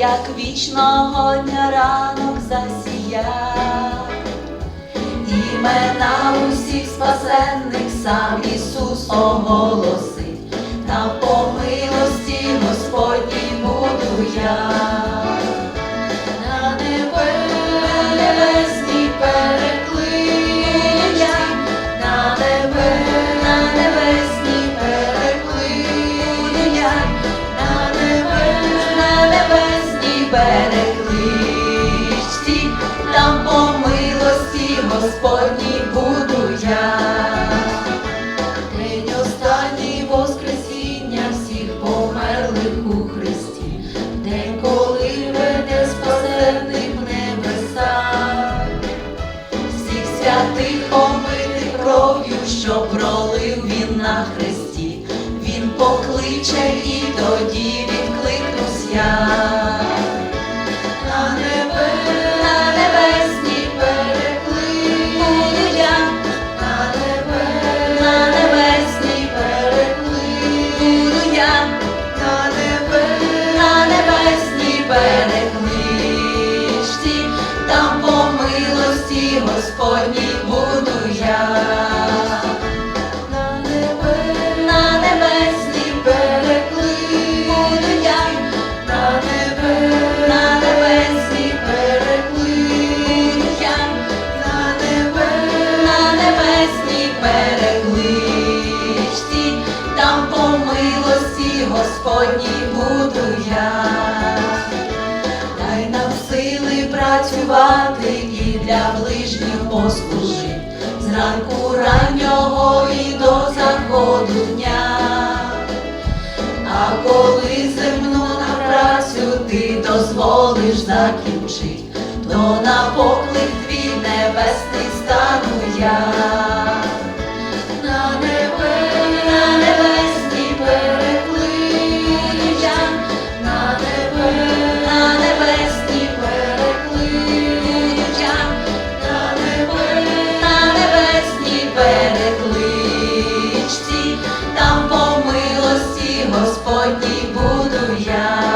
як вічного дня ранок засіяв. Імена усіх спасенних сам Ісус оголосить, та по перекличці, там по милості Господній буду я. День останній Воскресіння всіх померлих у Христі, день, коли веде спасених в небеса, всіх святих омитих кров'ю, що пролив він на хресті, він покличе і тоді відкликнусь я. Господній буду я. Дай нам сили працювати і для ближніх послужити, зранку раннього і до заходу дня. А коли земну на працю ти дозволиш закінчить, то на поклик твій небесний стану я. Господній буду я.